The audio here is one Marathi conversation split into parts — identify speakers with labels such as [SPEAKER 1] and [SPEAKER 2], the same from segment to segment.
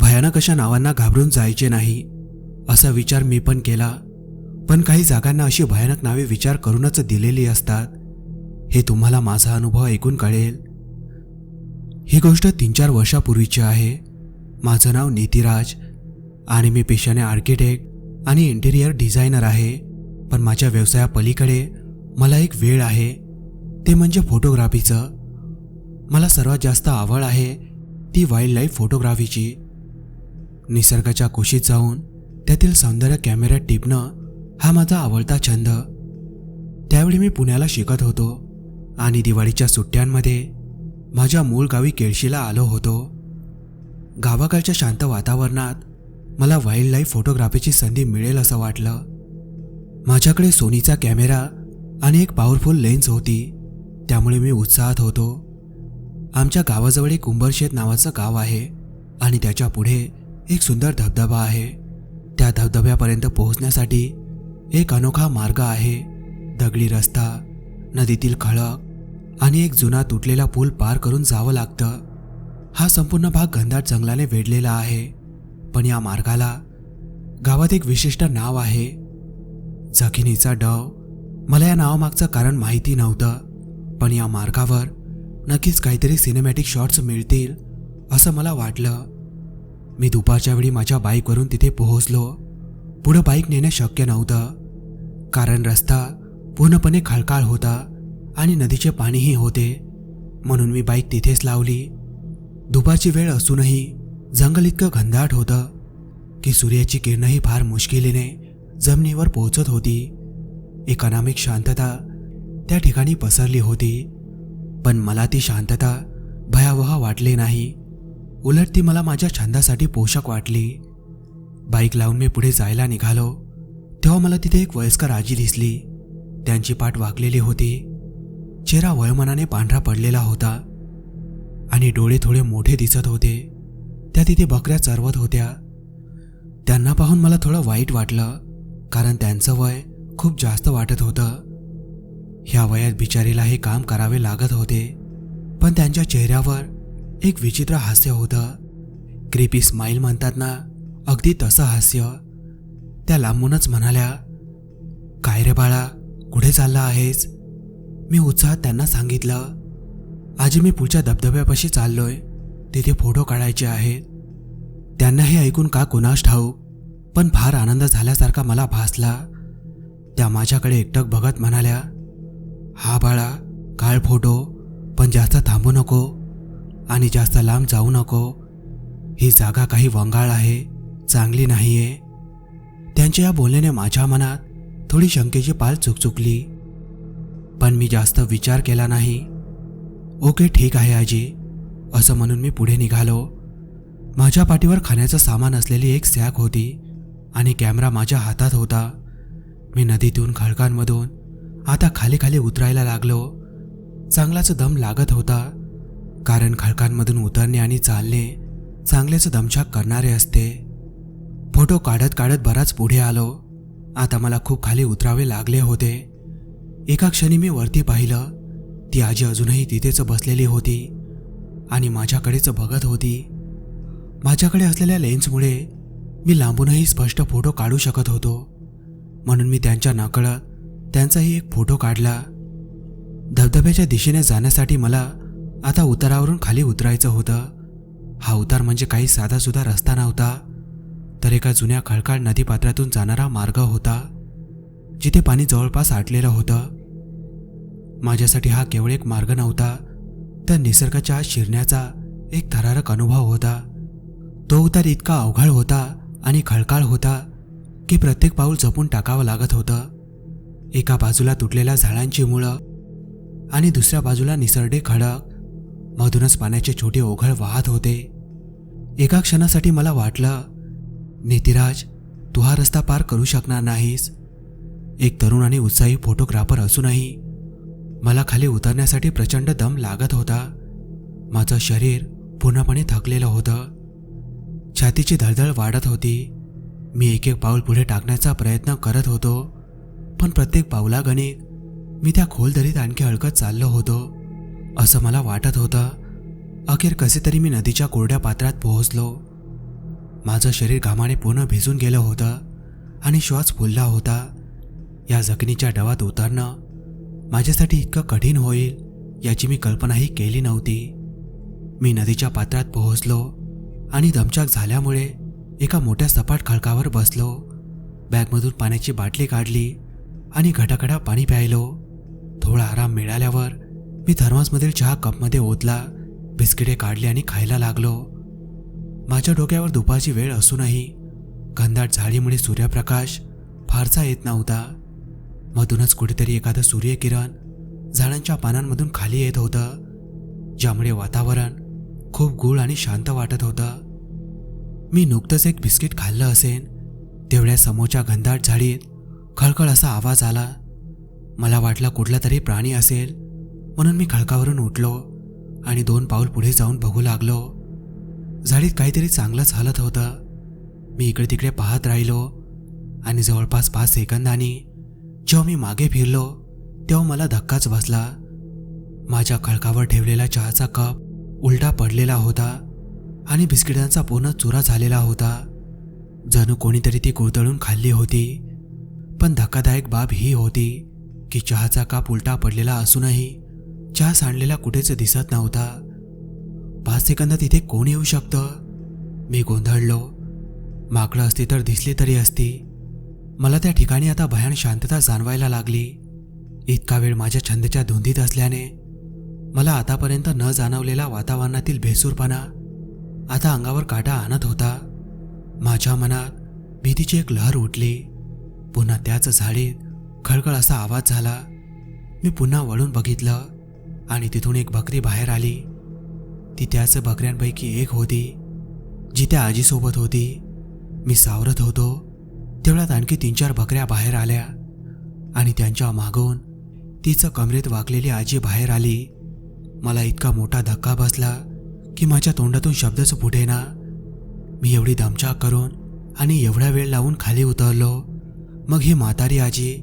[SPEAKER 1] भयानक अशा नावांना घाबरून जायचे नाही असा विचार मी पण केला. पण काही जागांना अशी भयानक नावे विचार करूनच दिलेली असतात हे तुम्हाला माझा अनुभव ऐकून कळेल. ही गोष्ट तीन चार वर्षापूर्वीची आहे. माझं नाव नीतिराज आणि मी पेशाने आर्किटेक्ट आणि इंटिरियर डिझायनर आहे. पण माझ्या व्यवसायापलीकडे मला एक वेळ आहे. ते म्हणजे फोटोग्राफीचं. मला सर्वात जास्त आवड आहे ती वाईल्ड लाईफ फोटोग्राफीची. निसर्गाच्या कुशीत जाऊन त्यातील सौंदर्य कॅमेऱ्यात टिपणं हा माझा आवडता छंद. त्यावेळी मी पुण्याला शिकत होतो आणि दिवाळीच्या सुट्ट्यांमध्ये माझ्या मूळ गावी केळशीला आलो होतो. गावाकडच्या शांत वातावरणात मला वाईल्ड लाईफ फोटोग्राफीची संधी मिळेल असं वाटलं. माझ्याकडे सोनीचा कॅमेरा आणि एक पॉवरफुल लेन्स होती. त्यामुळे मी उत्साहात होतो. आमच्या गावाजवळ एक कुंभरशेत नावाचं गाव आहे आणि त्याच्या पुढे एक सुंदर धबधबा आहे. त्या धबधब्यापर्यंत पोहोचण्यासाठी एक अनोखा मार्ग आहे. दगडी रस्ता नदीतील खळक आणि एक जुना तुटलेला पूल पार करून जावं लागतं. हा संपूर्ण भाग घनदाट जंगलाने वेढलेला आहे. पण या मार्गाला गावात एक विशिष्ट नाव आहे. जखिनीचा डव. मला या नावामागचं कारण माहिती नव्हतं पण या मार्गावर नक्कीच काहीतरी सिनेमॅटिक शॉट्स मिळतील असं मला वाटलं. मी दुपारच्या वेळी माझ्या बाईकवरून तिथे पोहोचलो. पुढं बाईक नेणं शक्य नव्हतं कारण रस्ता पूर्णपणे खळकाळ होता आणि नदीचे पाणीही होते. म्हणून मी बाईक तिथेच लावली. दुपारची वेळ असूनही जंगल इतकं घनदाट होतं की सूर्याची किरणंही फार मुश्किलीने जमिनीवर पोहोचत होती. एक अनामिक शांतता त्या ठिकाणी पसरली होती. पण मला ती शांतता भयावह वाटली नाही. उलट ती मला माझ्या छंदासाठी पोषक वाटली. बाईक लावून मी पुढे जायला निघालो. तेव्हा मला तिथे एक वयस्कर आजी दिसली. त्यांची पाठ वाकलेली होती. चेहरा वयोमानाने पांढरा पडलेला होता. आणि डोळे थोडे मोठे दिसत होते. त्या तिथे बकऱ्या चरवत होत्या. त्यांना पाहून मला थोडं वाईट वाटलं कारण त्यांचं वय खूप जास्त वाटत होतं. ह्या वयात बिचारीला हे काम करावे लागत होते पण त्यांच्या चेहऱ्यावर एक विचित्र हास्य होतं. क्रिपी स्माईल म्हणतात ना अगदी तसं हास्य. त्या लांबूनच म्हणाल्या काय रे बाळा कुठे चालला आहेस? मी उत्साहात त्यांना सांगितलं आज मी पुढच्या धबधब्यापाशी चाललोय. तिथे फोटो काढायचे आहेत त्यांना हे ऐकून का कुणास ठाऊ पण फार आनंद झाल्यासारखा मला भासला. त्या माझ्याकडे एकटक बघत म्हणाल्या हा बाळा काळ फोटो पण जास्त थांबू नको आणि जास्त लांब जाऊ नको. ही जागा काही वंगाळ आहे चांगली नाही आहे त्यांच्या या बोलण्याने माझ्या मनात थोडी शंकेची पाल चुकचुकली. पण मी जास्त विचार केला नाही. ओके ठीक आहे आजी. असं म्हणून मी पुढे निघालो. माझ्या पाठीवर खाण्याचं सामान असलेली एक सॅक होती आणि कॅमेरा माझ्या हातात होता. मी नदीतून खडकांमधून आता खाली खाली उतरायला लागलो. चांगलाच दम लागत होता कारण खडकांमधून उतरणे आणि चालणे चांगलेच दमछाक करणारे असते. फोटो काढत काढत बराच पुढे आलो. आता मला खूप खाली उतरावे लागले होते. एका क्षणी मी वरती पाहिलं. ती आजी अजूनही तिथेच बसलेली होती. आणि माझ्याकडेच बघत होती. माझ्याकडे असलेल्या लेन्समुळे मी लांबूनही स्पष्ट फोटो काढू शकत होतो. म्हणून मी त्यांच्या नकळत त्यांचाही एक फोटो काढला. धबधब्याच्या दिशेने जाण्यासाठी मला आता उतारावरून खाली उतरायचं होतं. हा उतार म्हणजे काही साधासुधा रस्ता नव्हता तर एका जुन्या खळकाळ नदीपात्रातून जाणारा मार्ग होता जिथे पाणी जवळपास आटलेलं होतं. माझ्यासाठी हा केवळ एक मार्ग नव्हता तर निसर्गाच्या आत शिरण्याचा एक थरारक अनुभव होता. तो उतार इतका अवघड होता आणि खळकाळ होता की प्रत्येक पाऊल जपून टाकावं लागत होतं. एका बाजूला तुटलेल्या झाडांची मुळं आणि दुसऱ्या बाजूला निसरडे खडक मधूनच पाण्याचे छोटे ओघळ वाहत होते. एका क्षणासाठी मला वाटलं नितिराज तू हा रस्ता पार करू शकणार नाहीस. एक तरुण आणि उत्साही फोटोग्राफर असूनही मला खाली उतरण्यासाठी प्रचंड दम लागत होता. माझं शरीर पूर्णपणे थकलेलं होतं. छातीची धडधड वाढत होती. मी एक एक पाऊल पुढे टाकण्याचा प्रयत्न करत होतो पण प्रत्येक पाऊलागणी मी त्या खोल दरीत आणखी हळकत चाललो होतो. असं मला वाटत होतं. अखेर कसे तरी मी नदीच्या कोरड्या पात्रात पोहोचलो. माझं शरीर घामाने पूर्ण भिजून गेलं होतं आणि श्वास फुलला होता. या जखनीच्या डवात उतरणं माझ्यासाठी इतकं कठीण होईल याची मी कल्पनाही केली नव्हती. मी नदीच्या पात्रात पोहोचलो आणि दमचाक झाल्यामुळे एका मोठ्या सपाट खडकावर बसलो. बॅगमधून पाण्याची बाटली काढली आणि घटाघटा पाणी प्यायलो. थोडा आराम मिळाल्यावर मी थर्मासमधील चहा कपमध्ये ओतला बिस्किटे काढली आणि खायला लागलो. माझ्या डोक्यावर दुपारची वेळ असूनही घनदाट झाडीमुळे सूर्यप्रकाश फारसा येत नव्हता. मधूनच कुठेतरी एखादं सूर्यकिरण झाडांच्या पानांमधून खाली येत होतं ज्यामुळे वातावरण खूप गूळ आणि शांत वाटत होतं. मी नुकतंच एक बिस्किट खाल्लं असेन तेवढ्या समोरच्या घनदाट झाडीत खळखळ असा आवाज आला. मला वाटला कुठला तरी प्राणी असेल म्हणून मी खळकावरून उठलो आणि दोन पाऊल पुढे जाऊन बघू लागलो. झाडीत काहीतरी चांगलंच हलत होतं. मी इकडे तिकडे पाहत राहिलो आणि जवळपास पाच सेकंदांनी जेव्हा मी मागे फिरलो तेव्हा मला धक्काच बसला. माझ्या खळकावर ठेवलेला चहाचा कप उलटा पडलेला होता आणि बिस्किटांचा पूर्ण चुरा झालेला होता. जणू कोणीतरी ती कुरतळून खाल्ली होती पण धक्कादायक बाब ही होती की चहाचा काप उलटा पडलेला असूनही चहा सांडलेला कुठेच दिसत नव्हता. पाच सेकंदात इथे कोण येऊ शकतं? मी गोंधळलो. माकडं असती तर दिसली तरी असती. मला त्या ठिकाणी आता भयान शांतता जाणवायला लागली. इतका वेळ माझ्या छंदच्या धुंदीत असल्याने मला आतापर्यंत न जाणवलेला वातावरणातील भेसूरपणा आता अंगावर काटा आणत होता. माझ्या मनात भीतीची एक लहर उठली. पुन्हा त्याच झाडीत खळखळ असा आवाज झाला. मी पुन्हा वळून बघितलं आणि तिथून एक बकरी बाहेर आली. ती त्याच बकऱ्यांपैकी एक होती जी त्या आजीसोबत होती. मी सावरत होतो. तेवढ्यात आणखी तीन चार बकऱ्या बाहेर आल्या. आणि त्यांच्या मागून तिचं कमरेत वाकलेली आजी बाहेर आली. मला इतका मोठा धक्का बसला की माझ्या तोंडातून शब्दच फुटेना. मी एवढी दमछाक करून आणि एवढा वेळ लावून खाली उतरलो. मग ही म्हातारी आजी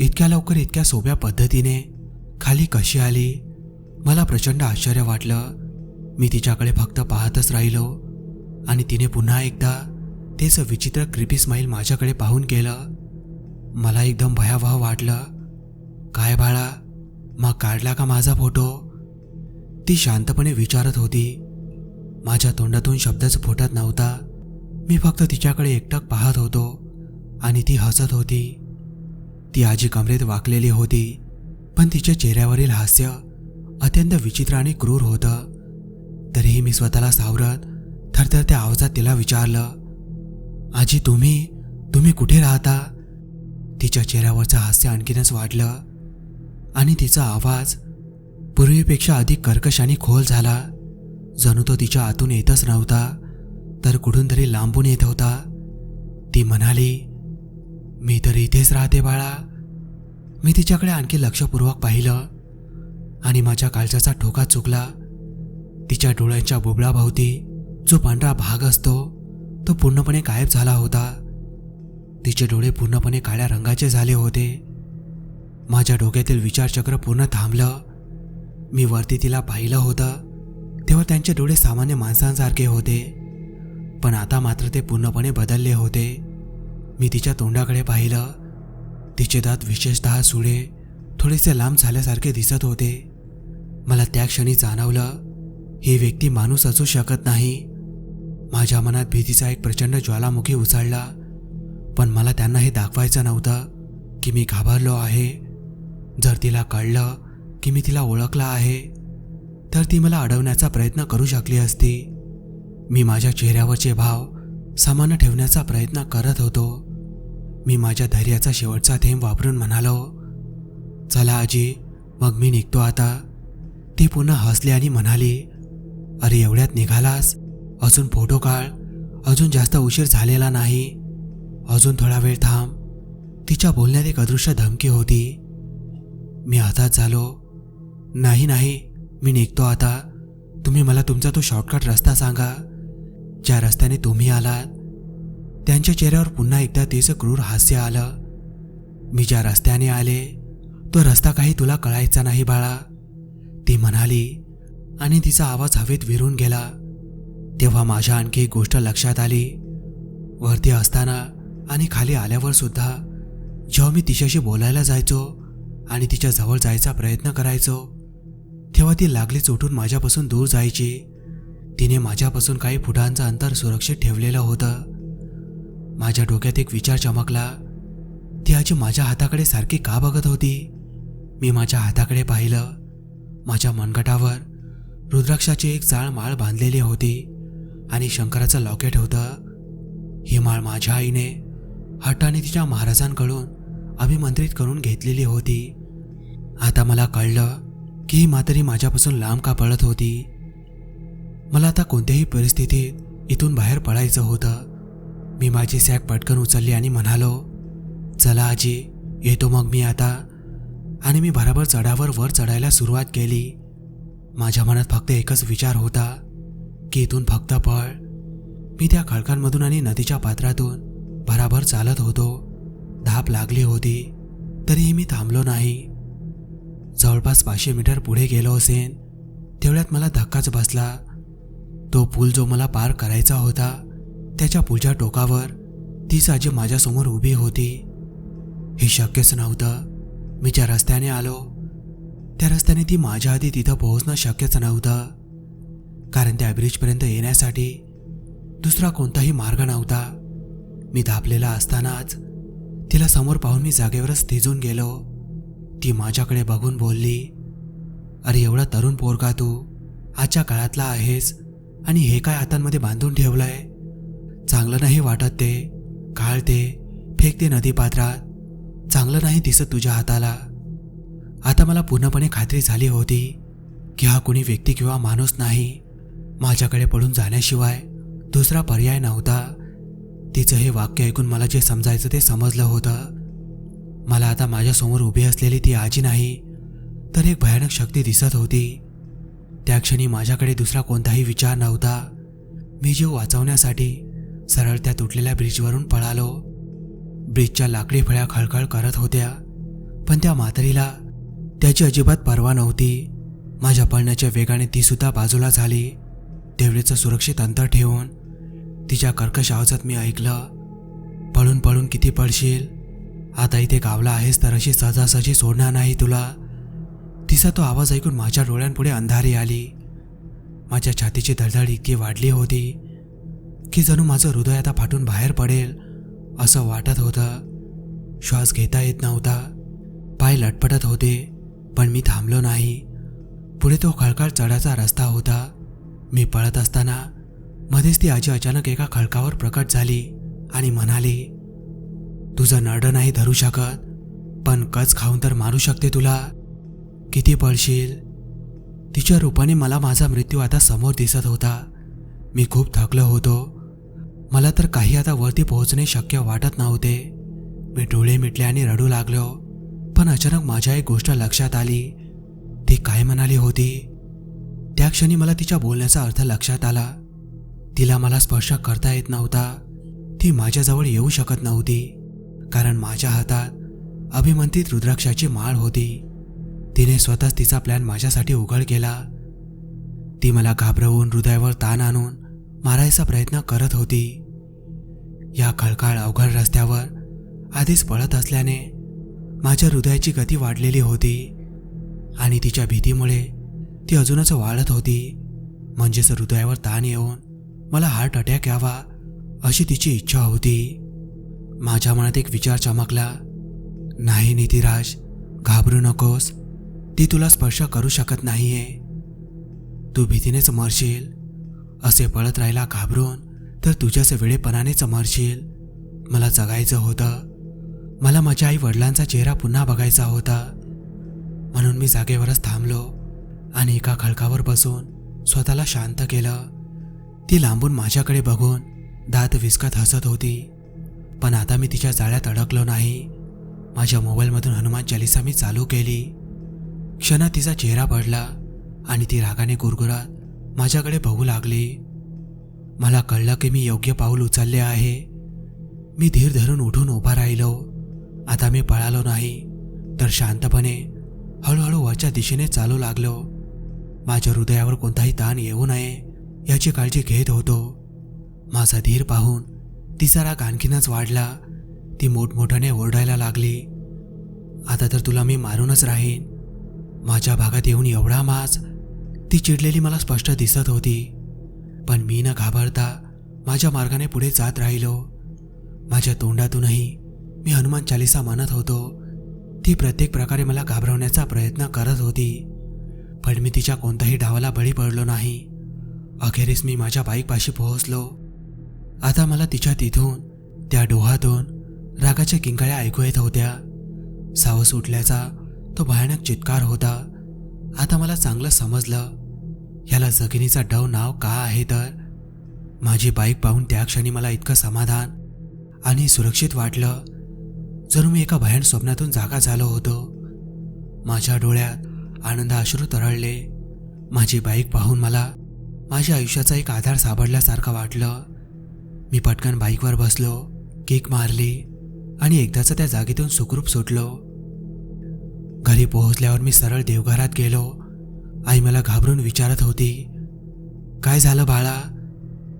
[SPEAKER 1] इतक्या लवकर इतक्या सोप्या पद्धतीने खाली कशी आली? मला प्रचंड आश्चर्य वाटलं. मी तिच्याकडे फक्त पाहतच राहिलो. आणि तिने पुन्हा एकदा तेच विचित्र क्रिपी स्माईल माझ्याकडे पाहून केलं मला एकदम भयावह वाटलं. काय बाळा मग काढला का माझा फोटो ती शांतपणे विचारत होती. माझ्या तोंडातून शब्दच फुटत नव्हता. मी फक्त तिच्याकडे एकटक पाहत होतो आणि ती हसत होती. ती आजी कमरेत वाकलेली होती पण तिच्या चेहऱ्यावरील हास्य अत्यंत विचित्र आणि क्रूर होतं. तरीही मी स्वतःला सावरत थरथरत्या आवाजात तिला विचारलं आजी तुम्ही तुम्ही कुठे राहता? तिच्या चेहऱ्यावरचं हास्य आणखीनच वाढलं. आणि तिचा आवाज पूर्वीपेक्षा अधिक कर्कश आणि खोल झाला. जणू तो तिच्या आतून येतच नव्हता तर कुठून तरी लांबून येत होता. ती म्हणाली मी तर इथेच राहते बाळा. मी तिच्याकडे आणखी लक्षपूर्वक पाहिलं. आणि माझ्या काळजाचा ठोका चुकला. तिच्या डोळ्यांच्या बुबळाभोवती जो पांढरा भाग असतो तो पूर्णपणे गायब झाला होता. तिचे डोळे पूर्णपणे काळ्या रंगाचे झाले होते. माझ्या डोक्यातील विचारचक्र पूर्ण थांबलं. मी वरती तिला पाहिलं होतं. तेव्हा त्यांचे डोळे सामान्य माणसांसारखे होते. पण आता मात्र ते पूर्णपणे बदलले होते. मी तिच्या तोंडाकडे पाहिलं. तिचे दात विशेषतः सुळे थोडेसे लांब झाल्यासारखे दिसत होते. मला त्या क्षणी जाणवलं ही व्यक्ती माणूस असू शकत नाही. माझ्या मनात भीतीचा एक प्रचंड ज्वालामुखी उचलला पण मला त्यांना हे दाखवायचं नव्हतं की मी घाबरलो आहे. जर तिला कळलं की मी तिला ओळखला आहे तर ती मला अडवण्याचा प्रयत्न करू शकली असती. मी माझ्या चेहऱ्यावरचे भाव सामान्य ठेवण्याचा प्रयत्न करत होतो. मी माझ्या धैर्याचा शेवटचा थेंब वापरून म्हणालो चला आजी मग मी निघतो आता. ती पुन्हा हसली आणि म्हणाली अरे एवढ्यात निघालास? अजून फोटो काढ. अजून जास्त उशीर झालेला नाही. अजून थोडा वेळ थांब. तिच्या बोलण्यात एक अदृश्य धमकी होती. मी आताच झालो. नाही नाही मी निघतो आता. तुम्ही मला तुमचा तो शॉर्टकट रस्ता सांगा. ज्या रस्त्याने तुम्ही आलात. त्यांच्या चेहऱ्यावर पुन्हा एकदा तिचं क्रूर हास्य आलं. मी ज्या रस्त्याने आले तो रस्ता काही तुला कळायचा नाही बाळा. ती म्हणाली आणि तिचा आवाज हवेत विरून गेला. तेव्हा माझ्या आणखी एक गोष्ट लक्षात आली. वरती असताना आणि खाली आल्यावर सुद्धा जेव्हा मी तिच्याशी बोलायला जायचो आणि तिच्या जवळ जायचा प्रयत्न करायचो तेव्हा ती लागलीच उठून माझ्यापासून दूर जायची. तिने माझ्यापासून काही फुटांचं अंतर सुरक्षित ठेवलेलं होतं. माझ्या डोक्यात एक विचार चमकला. ती आजी माझ्या हाताकडे सारखी का बघत होती? मी माझ्या हाताकडे पाहिलं. माझ्या मनगटावर रुद्राक्षाची एक जाळ माळ बांधलेली होती. आणि शंकराचं लॉकेट होतं. ही माळ माझ्या आईने हट्टाने तिच्या महाराजांकडून अभिमंत्रित करून घेतलेली होती. आता मला कळलं की ही म्हातारी माझ्यापासून लांब का पळत होती. मला आता कोणत्याही परिस्थितीत इथून बाहेर पडायचं होतं. मी माझी सॅक पटकन उचलली आणि म्हणालो चला आजी येतो मग मी आता. आणि मी भराभर चढावर वर चढायला सुरुवात केली. माझ्या मनात फक्त एकच विचार होता की इथून फक्त पळ. मी त्या खडकांमधून आणि नदीच्या पात्रातून भराभर चालत होतो. धाप लागली होती. तरीही मी थांबलो नाही. जवळपास पाचशे मीटर पुढे गेलो असेन. तेवढ्यात मला धक्काच बसला. तो पूल जो मला पार करायचा होता त्याच्या पुलच्या टोकावर तीच आजी माझ्यासमोर उभी होती. हे शक्यच नव्हतं. मी ज्या रस्त्याने आलो त्या रस्त्याने ती माझ्या आधी तिथं पोहोचणं शक्यच नव्हतं. कारण त्या ब्रिजपर्यंत येण्यासाठी दुसरा कोणताही मार्ग नव्हता. मी दाबलेला असतानाच तिला समोर पाहून मी जागेवरच थिजून गेलो. ती माझ्याकडे बघून बोलली अरे एवढा तरुण पोरगा तू. आजच्या काळातला आहेस आणि हे काय हातांमध्ये बांधून ठेवलंय? चांगलं नाही वाटत ते काळ ते फेक ते चांगलं नाही दिसत तुझ्या हाताला. आता मला पूर्णपणे खात्री झाली होती की हा कोणी व्यक्ती किंवा माणूस नाही. माझ्याकडे पडून जाण्याशिवाय दुसरा पर्याय नव्हता. तिचं हे वाक्य ऐकून मला जे समजायचं ते समजलं होतं. मला आता माझ्यासमोर उभी असलेली ती आजी नाही तर एक भयानक शक्ती दिसत होती. त्या क्षणी माझ्याकडे दुसरा कोणताही विचार नव्हता. मी जीव वाचवण्यासाठी सरळ त्या तुटलेल्या ब्रिजवरून पळालो. ब्रिजच्या लाकडी फळ्या खळखळ करत होत्या पण त्या म्हातारीला त्याची अजिबात पर्वा नव्हती. माझ्या पळण्याच्या वेगाने ती सुद्धा बाजूला झाली. तेवढेचं सुरक्षित अंतर ठेवून तिच्या कर्कश आवाजात मी ऐकलं पळून पळून किती पळशील आता इथे गावला आहेस तर अशी सहजासहजी सोडणार नाही तुला. तिचा तो आवाज ऐकून माझ्या डोळ्यांपुढे अंधारी आली. माझ्या छातीची धडधड इतकी वाढली होती की जणू माझं हृदय आता फाटून बाहेर पडेल असं वाटत होतं. श्वास घेता येत नव्हता. पाय लटपटत होते पण मी थांबलो नाही. पुढे तो खळखळ चढाचा रस्ता होता. मी पळत असताना मध्येच ती आजी अचानक एका खडकावर प्रकट झाली आणि म्हणाली तुझं नरडं नाही धरू शकत पण कच खाऊन तर मारू शकते तुला. किती पळशील? तिच्या रूपाने मला माझा मृत्यू आता समोर दिसत होता. मी खूप थकलो होतो. मला तर काही आता वरती पोहोचणे शक्य वाटत नव्हते. मी डोळे मिटले आणि रडू लागलो पण अचानक माझ्या एक गोष्ट लक्षात आली. ती काय म्हणाली होती? त्या क्षणी मला तिच्या बोलण्याचा अर्थ लक्षात आला. तिला मला स्पर्श करता येत नव्हता. ती माझ्याजवळ येऊ शकत नव्हती. कारण माझ्या हातात अभिमंत्रित रुद्राक्षाची माळ होती. तिने स्वतःच तिचा प्लॅन माझ्यासाठी उघड केला. ती मला घाबरवून हृदयावर ताण आणून मारायचा प्रयत्न करत होती. या खळकाळ अवघड रस्त्यावर आधीच पळत असल्याने माझ्या हृदयाची गती वाढलेली होती आणि तिच्या भीतीमुळे ती अजूनच वाढत होती. म्हणजेच हृदयावर ताण येऊन मला हार्ट अटॅक यावा अशी तिची इच्छा होती. माझ्या मनात एक विचार चमकला. नाही नितीराज घाबरू नकोस. ती तुला स्पर्श करू शकत नाहीये. तू भीतीनेच मरशील. असे पळत राहिला घाबरून तर तुझ्याच वेळेपणानेच मरशील. मला जगायचं होतं. मला माझ्या आई वडिलांचा चेहरा पुन्हा बघायचा होता. म्हणून मी जागेवरच थांबलो. आणि एका खडकावर बसून स्वतःला शांत केलं. ती लांबून माझ्याकडे बघून दात विस्कत हसत होती. पण आता मी तिच्या जाळ्यात अडकलो नाही. माझ्या मोबाईलमधून हनुमान चालिसा मी चालू केली. क्षणात तिचा चेहरा पडला आणि ती रागाने गुरगुरात माझ्याकडे बघू लागली. मला कळलं की मी योग्य पाऊल उचलले आहे. मी धीर धरून उठून उभा राहिलो. आता मी पळालो नाही तर शांतपणे हळूहळू वरच्या दिशेने चालू लागलो. माझ्या हृदयावर कोणताही ताण येऊ नये याची काळजी घेत होतो. माझा धीर पाहून तिचा राग आणखीनच वाढला. ती मोठमोठ्याने ओरडायला लागली. आता तर तुला मी मारूनच राहीन. माझ्या भागात येऊन एवढा माज ती चिडलेली मला स्पष्ट दिसत होती. पण मी न घाबरता माझ्या मार्गाने पुढे जात राहिलो. माझ्या तोंडातूनही मी हनुमान चालिसा म्हणत होतो. ती प्रत्येक प्रकारे मला घाबरवण्याचा प्रयत्न करत होती. पण मी तिच्या कोणत्याही डावाला बळी पडलो नाही. अखेरीस मी माझ्या बाईकपाशी पोहोचलो. आता मला तिच्या तिथून त्या डोहातून रागाच्या किंकाळ्या ऐकू येत होत्या. सावस उठल्याचा तो भयानक चित्कार होता. आता मला चांगलं समजलं. ह्याला जगिनीचा डव नाव का आहे तर? माझी बाईक पाहून त्या क्षणी मला इतकं समाधान आणि सुरक्षित वाटलं. जणू मी एका भयान स्वप्नातून जागा झालो होतो. माझ्या डोळ्यात आनंद अश्रू तरळले. माझी बाईक पाहून मला माझ्या आयुष्याचा एक आधार सापडल्यासारखं वाटलं. मी पटकन बाईकवर बसलो केक मारली आणि एकदाचं त्या जागेतून सुखरूप सुटलो. घरी पोहोचल्यावर मी सरळ देवघरात गेलो. आई मला घाबरून विचारत होती काय झालं बाळा?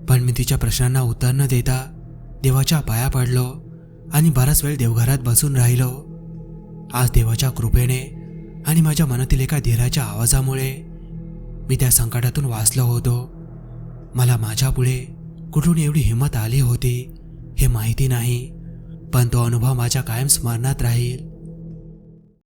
[SPEAKER 1] पण मी तिच्या प्रश्नांना उत्तर न देता देवाच्या पाया पडलो आणि बराच वेळ देवघरात बसून राहिलो. आज देवाच्या कृपेने आणि माझ्या मनातील एका धीराच्या आवाजामुळे मी त्या संकटातून वाचलो होतो. मला माझ्यापुढे कुठून एवढी हिंमत आली होती हे माहिती नाही पण तो अनुभव माझ्या कायम स्मरणात राहील.